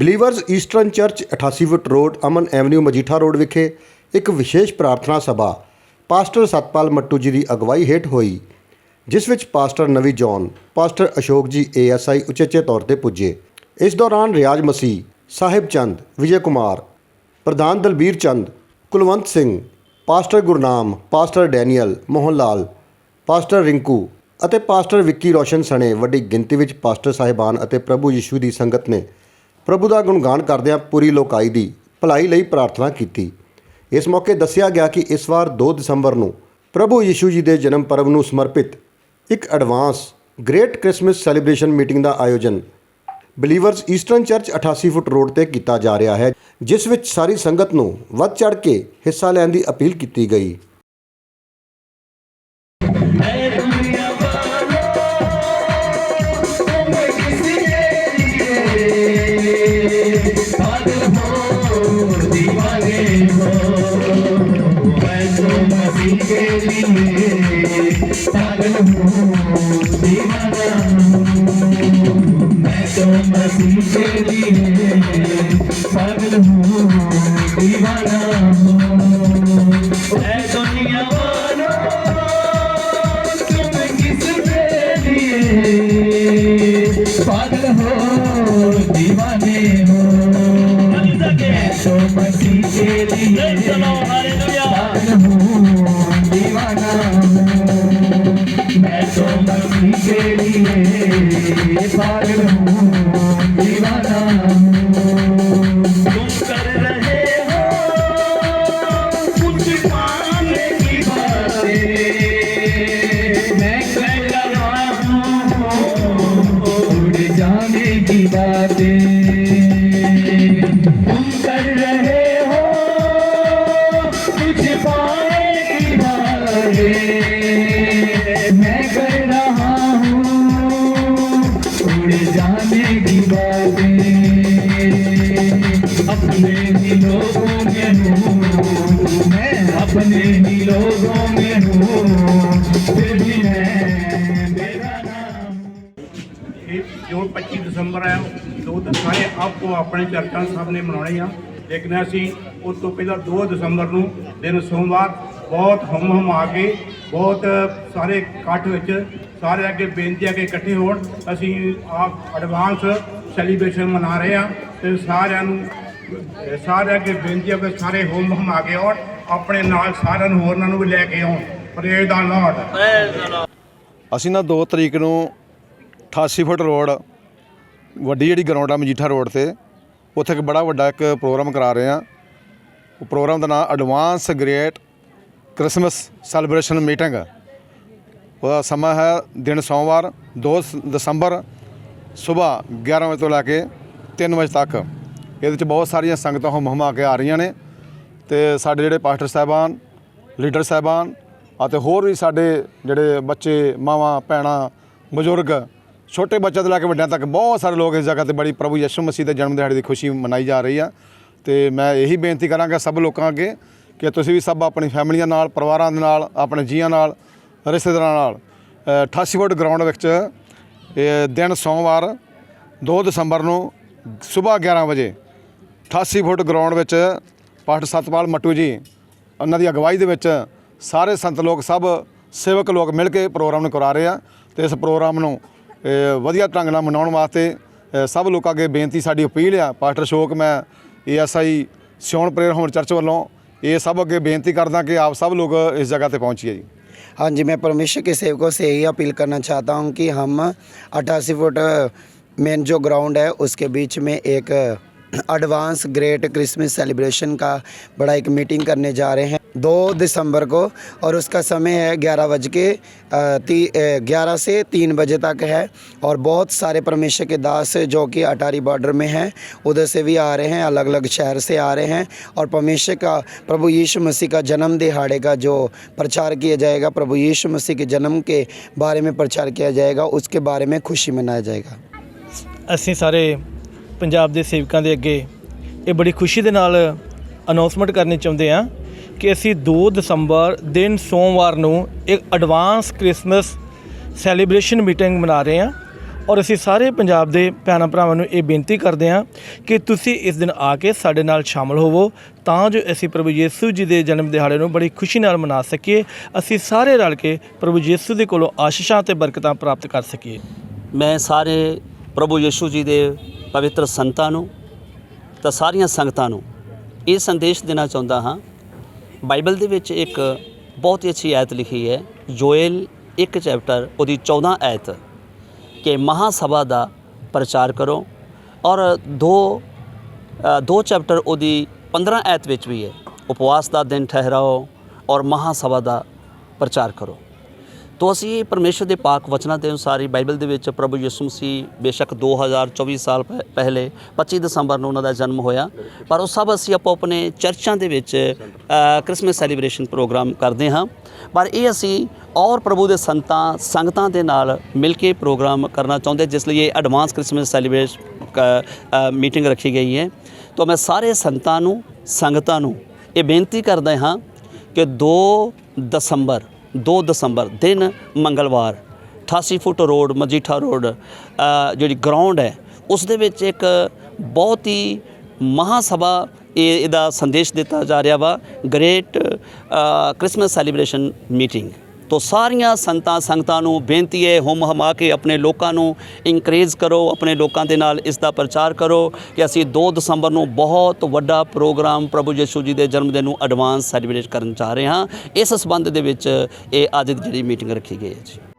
Believers eastern church 88 foot road, Aman avenue Majitha road ਵਿਖੇ ਇੱਕ ਵਿਸ਼ੇਸ਼ ਪ੍ਰਾਰਥਨਾ ਸਭਾ ਪਾਸਟਰ ਸਤਪਾਲ ਮੱਟੂ ਜੀ ਦੀ ਅਗਵਾਈ ਹੇਠ ਹੋਈ, ਜਿਸ ਵਿੱਚ ਪਾਸਟਰ ਨਵੀ ਜੌਨ, ਪਾਸਟਰ ਅਸ਼ੋਕ ਜੀ ਏਐਸਆਈ ਉਚੇਚੇ ਤੌਰ ਤੇ ਪੁੱਜੇ। ਇਸ ਦੌਰਾਨ ਰਿਆਜ਼ ਮਸੀਹ ਸਾਹਿਬ ਚੰਦ, ਵਿਜੇ ਕੁਮਾਰ, ਪ੍ਰਧਾਨ Dalbir Chand, Kulwant Singh, pastor Gurnam, pastor Daniel, Mohan Lal, pastor Rinku ਅਤੇ ਪਾਸਟਰ ਵਿੱਕੀ ਰੋਸ਼ਨ ਸਣੇ ਵੱਡੀ ਗਿਣਤੀ ਵਿੱਚ ਪਾਸਟਰ ਸਾਹਿਬਾਨ ਅਤੇ ਪ੍ਰਭੂ ਯੀਸ਼ੂ ਦੀ ਸੰਗਤ ਨੇ ਪ੍ਰਭੂ ਦਾ ਗੁਣਗਾਨ ਕਰਦਿਆਂ ਪੂਰੀ ਲੋਕਾਈ ਦੀ ਭਲਾਈ ਲਈ ਪ੍ਰਾਰਥਨਾ ਕੀਤੀ। ਇਸ ਮੌਕੇ ਦੱਸਿਆ ਗਿਆ ਕਿ ਇਸ ਵਾਰ 2 ਦਸੰਬਰ ਨੂੰ ਪ੍ਰਭੂ ਯੀਸ਼ੂ ਜੀ ਦੇ ਜਨਮ ਪਰਵ ਨੂੰ ਸਮਰਪਿਤ ਇੱਕ advance great Christmas celebration meeting ਦਾ ਆਯੋਜਨ believers eastern church 88 foot road ਤੇ ਕੀਤਾ ਜਾ ਰਿਹਾ ਹੈ, ਜਿਸ ਵਿੱਚ ਸਾਰੀ ਸੰਗਤ ਨੂੰ ਵੱਧ ਚੜ ਕੇ ਹਿੱਸਾ ਲੈਣ ਦੀ ਅਪੀਲ ਕੀਤੀ ਗਈ। पागल जाने की बातें अपने ही लोगों में हूँ मैं अपने ही लोगों में हूँ फिर भी मैं मेरा नाम ਇਹ ਜੋ 25 ਦਸੰਬਰ ਹੈ ਦੋ ਦਿਨ ਸਾਰੇ ਆਪੋ ਆਪਣੇ ਚਰਚਾਂ ਸਭ ਨੇ ਮਨਾਉਣੇ ਆ ਲੇਕਿਨ ਅਸੀਂ ਉਸ ਤੋਂ ਪਹਿਲਾਂ 2 ਦਸੰਬਰ ਨੂੰ ਦਿਨ ਸੋਮਵਾਰ ਬਹੁਤ ਹਮ ਹਮ ਆ ਕੇ ਬਹੁਤ ਸਾਰੇ ਇਕੱਠ ਵਿੱਚ ਸਾਰੇ ਅੱਗੇ ਬੇਨਤੀ ਆ ਕੇ ਇਕੱਠੇ ਹੋਣ। ਅਸੀਂ ਆਪ ਐਡਵਾਂਸ ਸੈਲੀਬ੍ਰੇਸ਼ਨ ਮਨਾ ਰਹੇ ਆ ਤੇ ਸਾਰਿਆਂ ਨੂੰ ਸਾਰੇ ਅੱਗੇ ਬੇਨਤੀ ਆ ਕਿ ਸਾਰੇ ਹਮ ਹਮ ਆ ਕੇ ਆਉਣ ਆਪਣੇ ਨਾਲ ਸਾਰਿਆਂ ਨੂੰ ਹੋਰਨਾਂ ਨੂੰ ਵੀ ਲੈ ਕੇ ਆਉਣ। ਪ੍ਰੇਜ਼ ਦਾ ਲਾਰਡ ਅਸੀਂ ਨਾ 2 ਤਰੀਕ ਨੂੰ 88 ਫੁੱਟ ਰੋਡ ਵੱਡੀ ਜਿਹੜੀ ਗਰਾਊਂਡ ਆ ਮਜੀਠਾ ਰੋਡ ਤੇ ਉੱਥੇ ਇੱਕ ਬੜਾ ਵੱਡਾ ਇੱਕ ਪ੍ਰੋਗਰਾਮ ਕਰਾ ਰਹੇ ਆ ਉਹ ਪ੍ਰੋਗਰਾਮ ਦਾ ਨਾਮ advance great Christmas celebration meeting. ਉਹਦਾ ਸਮਾਂ ਹੈ ਦਿਨ ਸੋਮਵਾਰ 2 ਦਸੰਬਰ, ਸਵੇਰ 11 ਵਜੇ ਤੋਂ ਲੈ ਕੇ 3 ਵਜੇ ਤੱਕ। ਇਹਦੇ ਵਿੱਚ ਬਹੁਤ ਸਾਰੀਆਂ ਸੰਗਤਾਂ ਹਮ ਹਮਾ ਕੇ ਆ ਰਹੀਆਂ ਨੇ ਤੇ ਸਾਡੇ ਜਿਹੜੇ ਪਾਸਟਰ ਸਾਹਿਬਾਨ, ਲੀਡਰ ਸਾਹਿਬਾਨ ਅਤੇ ਹੋਰ ਵੀ ਸਾਡੇ ਜਿਹੜੇ ਬੱਚੇ, ਮਾਵਾਂ, ਭੈਣਾਂ, ਬਜ਼ੁਰਗ, ਛੋਟੇ ਬੱਚਿਆਂ ਤੋਂ ਲੈ ਕੇ ਵੱਡਿਆਂ ਤੱਕ ਬਹੁਤ ਸਾਰੇ ਲੋਕ ਇਸ ਜਗ੍ਹਾ ਤੇ ਬੜੀ ਪ੍ਰਭੂ ਯਿਸੂ ਮਸੀਹ ਦੇ ਜਨਮ ਦਿਹਾੜੇ ਦੀ ਖੁਸ਼ੀ ਮਨਾਈ ਜਾ ਰਹੀ ਆ। ਤੇ ਮੈਂ ਇਹੀ ਬੇਨਤੀ ਕਰਾਂਗਾ ਸਭ ਲੋਕਾਂ ਅੱਗੇ ਕਿ ਤੁਸੀਂ ਵੀ ਸਭ ਆਪਣੀ ਫੈਮਲੀਆਂ ਨਾਲ ਪਰਿਵਾਰਾਂ ਦੇ ਨਾਲ ਆਪਣੇ ਜੀਆਂ ਨਾਲ ਰਿਸ਼ਤੇਦਾਰਾਂ ਨਾਲ ਅ, 88 ਫੁੱਟ ਗਰਾਊਂਡ ਵਿੱਚ ਇਹ ਦਿਨ ਸੋਮਵਾਰ 2 ਦਸੰਬਰ ਨੂੰ ਸਵੇਰ 11 ਵਜੇ 88 ਫੁੱਟ ਗਰਾਊਂਡ ਵਿੱਚ ਪਾਸਟਰ ਸਤਪਾਲ ਮੱਟੂ ਜੀ ਉਹਨਾਂ ਦੀ ਅਗਵਾਈ ਦੇ ਵਿੱਚ ਸਾਰੇ ਸੰਤ ਲੋਕ ਸਭ ਸੇਵਕ ਲੋਕ ਮਿਲ ਕੇ ਪ੍ਰੋਗਰਾਮ ਨੂੰ ਕਰਾ ਰਹੇ ਆ ਤੇ ਇਸ ਪ੍ਰੋਗਰਾਮ ਨੂੰ ਵਧੀਆ ਢੰਗ ਨਾਲ ਮਨਾਉਣ ਵਾਸਤੇ ਸਭ ਲੋਕਾਂ ਅੱਗੇ ਬੇਨਤੀ ਸਾਡੀ ਅਪੀਲ ਆ। ਪਾਸਟਰ ਅਸ਼ੋਕ ਮੈਂ ASI Zion prayer home church ਵੱਲੋਂ ये सब अगर बेनती करदा कि आप सब लोग इस जगह पर पहुँचिए जी हाँ जी मैं परमेश्वर के सेवकों से यही अपील करना चाहता हूँ कि हम अट्ठासी फुट मेन जो ग्राउंड है उसके बीच में एक एडवांस ग्रेट क्रिसमस सेलिब्रेशन का बड़ा एक मीटिंग करने जा रहे हैं। दो दिसंबर को और उसका समय है ग्यारह बज के ग्यारह से तीन बजे तक है और बहुत सारे परमेश्वर के दास जो कि अटारी बॉर्डर में हैं, उधर से भी आ रहे हैं अलग अलग शहर से आ रहे हैं और परमेश्वर का, प्रभु यीशु मसीह का जन्म दिहाड़े का जो प्रचार किया जाएगा, प्रभु यीशु मसीह के जन्म के बारे में प्रचार किया जाएगा, उसके बारे में खुशी मनाया जाएगा। असं सारे ਪੰਜਾਬ ਦੇ ਸੇਵਕਾਂ ਦੇ ਅੱਗੇ ਇਹ ਬੜੀ ਖੁਸ਼ੀ ਦੇ ਨਾਲ ਅਨਾਉਂਸਮੈਂਟ ਕਰਨੀ ਚਾਹੁੰਦੇ ਹਾਂ ਕਿ ਅਸੀਂ 2 ਦਸੰਬਰ ਦਿਨ ਸੋਮਵਾਰ ਨੂੰ ਇੱਕ ਐਡਵਾਂਸ ਕ੍ਰਿਸਮਸ ਸੈਲੀਬ੍ਰੇਸ਼ਨ ਮੀਟਿੰਗ ਮਨਾ ਰਹੇ ਹਾਂ ਔਰ ਅਸੀਂ ਸਾਰੇ ਪੰਜਾਬ ਦੇ ਭੈਣਾਂ ਭਰਾਵਾਂ ਨੂੰ ਇਹ ਬੇਨਤੀ ਕਰਦੇ ਹਾਂ ਕਿ ਤੁਸੀਂ ਇਸ ਦਿਨ ਆ ਕੇ ਸਾਡੇ ਨਾਲ ਸ਼ਾਮਲ ਹੋਵੋ, ਤਾਂ ਜੋ ਅਸੀਂ ਪ੍ਰਭੂ ਯੀਸ਼ੂ ਜੀ ਦੇ ਜਨਮ ਦਿਹਾੜੇ ਨੂੰ ਬੜੀ ਖੁਸ਼ੀ ਨਾਲ ਮਨਾ ਸਕੀਏ, ਅਸੀਂ ਸਾਰੇ ਰਲ ਕੇ ਪ੍ਰਭੂ ਯੀਸ਼ੂ ਦੇ ਕੋਲੋਂ ਆਸ਼ੀਸ਼ਾਂ ਤੇ ਬਰਕਤਾਂ ਪ੍ਰਾਪਤ ਕਰ ਸਕੀਏ। ਮੈਂ ਸਾਰੇ ਪ੍ਰਭੂ ਯਿਸੂ ਜੀ ਦੇ ਪਵਿੱਤਰ ਸੰਤਾਂ ਨੂੰ ਤਾਂ ਸਾਰੀਆਂ ਸੰਗਤਾਂ ਨੂੰ ਇਹ ਸੰਦੇਸ਼ ਦੇਣਾ ਚਾਹੁੰਦਾ ਹਾਂ। ਬਾਈਬਲ ਦੇ ਵਿੱਚ ਇੱਕ ਬਹੁਤ ਹੀ ਅੱਛੀ ਆਇਤ ਲਿਖੀ ਹੈ। ਜੋਇਲ ਇੱਕ ਚੈਪਟਰ, ਉਹਦੀ 14 ਆਇਤ ਕਿ ਮਹਾ ਸਭਾ ਦਾ ਪ੍ਰਚਾਰ ਕਰੋ ਔਰ ਦੋ ਦੋ ਚੈਪਟਰ ਉਹਦੀ 15 ਆਇਤ ਵਿੱਚ ਵੀ ਹੈ। ਉਪਵਾਸ ਦਾ ਦਿਨ ਠਹਿਰਾਓ ਔਰ ਮਹਾਸਭਾ ਦਾ ਪ੍ਰਚਾਰ ਕਰੋ। ਤੋ ਅਸੀਂ ਪਰਮੇਸ਼ਰ ਦੇ ਪਾਕ ਵਚਨਾਂ ਦੇ ਅਨੁਸਾਰ ਹੀ ਬਾਈਬਲ ਦੇ ਵਿੱਚ ਪ੍ਰਭੂ ਯਿਸੂ ਮਸੀਹ ਬੇਸ਼ੱਕ 2024 ਸਾਲ ਪਹਿਲੇ 25 ਦਸੰਬਰ ਨੂੰ ਉਹਨਾਂ ਦਾ ਜਨਮ ਹੋਇਆ। ਪਰ ਉਹ ਸਭ ਅਸੀਂ ਆਪੋ ਆਪਣੇ ਚਰਚਾਂ ਦੇ ਵਿੱਚ ਅ, ਕ੍ਰਿਸਮਸ ਸੈਲੀਬ੍ਰੇਸ਼ਨ ਪ੍ਰੋਗਰਾਮ ਕਰਦੇ ਹਾਂ। ਪਰ ਇਹ ਅਸੀਂ ਔਰ ਪ੍ਰਭੂ ਦੇ ਸੰਤਾਂ ਸੰਗਤਾਂ ਦੇ ਨਾਲ ਮਿਲ ਕੇ ਪ੍ਰੋਗਰਾਮ ਕਰਨਾ ਚਾਹੁੰਦੇ ਜਿਸ ਲਈ ਇਹ ਐਡਵਾਂਸ ਕ੍ਰਿਸਮਸ ਸੈਲੀਬ੍ਰੇਸ਼ਨ ਮੀਟਿੰਗ ਰੱਖੀ ਗਈ ਹੈ। ਤਾਂ ਮੈਂ ਸਾਰੇ ਸੰਤਾਂ ਨੂੰ ਸੰਗਤਾਂ ਨੂੰ ਇਹ ਬੇਨਤੀ ਕਰਦਾ ਹਾਂ ਕਿ 2 ਦਸੰਬਰ 2 ਦਸੰਬਰ ਦਿਨ ਮੰਗਲਵਾਰ 88 ਫੁੱਟ ਰੋਡ, ਮਜੀਠਾ ਰੋਡ ਜਿਹੜੀ ਗਰਾਊਂਡ ਹੈ, ਉਸ ਦੇ ਵਿੱਚ ਇੱਕ ਬਹੁਤ ਹੀ ਮਹਾ ਸਭਾ ਇਹ, ਇਹਦਾ ਸੰਦੇਸ਼ ਦਿੱਤਾ ਜਾ ਰਿਹਾ ਵਾ ਗ੍ਰੇਟ ਕ੍ਰਿਸਮਸ ਸੈਲੀਬ੍ਰੇਸ਼ਨ ਮੀਟਿੰਗ ਤੋਂ ਸਾਰੀਆਂ ਸੰਤਾਂ ਸੰਗਤਾਂ ਨੂੰ ਬੇਨਤੀ ਹੈ, ਹੁਮ ਹਮਾ ਕੇ ਆਪਣੇ ਲੋਕਾਂ ਨੂੰ ਇਨਕਰੇਜ ਕਰੋ, ਆਪਣੇ ਲੋਕਾਂ ਦੇ ਨਾਲ ਇਸ ਦਾ ਪ੍ਰਚਾਰ ਕਰੋ ਕਿ ਅਸੀਂ 2 ਦਸੰਬਰ ਨੂੰ ਬਹੁਤ ਵੱਡਾ ਪ੍ਰੋਗਰਾਮ ਪ੍ਰਭੂ ਯਿਸੂ ਜੀ ਦੇ ਜਨਮ ਦਿਨ ਨੂੰ ਐਡਵਾਂਸ ਸੈਲੀਬ੍ਰੇਟ ਕਰਨ ਜਾ ਰਹੇ ਹਾਂ। ਇਸ ਸੰਬੰਧ ਦੇ ਵਿੱਚ ਇਹ ਅੱਜ ਦੀ ਜਿਹੜੀ ਮੀਟਿੰਗ ਰੱਖੀ ਗਈ ਹੈ ਜੀ।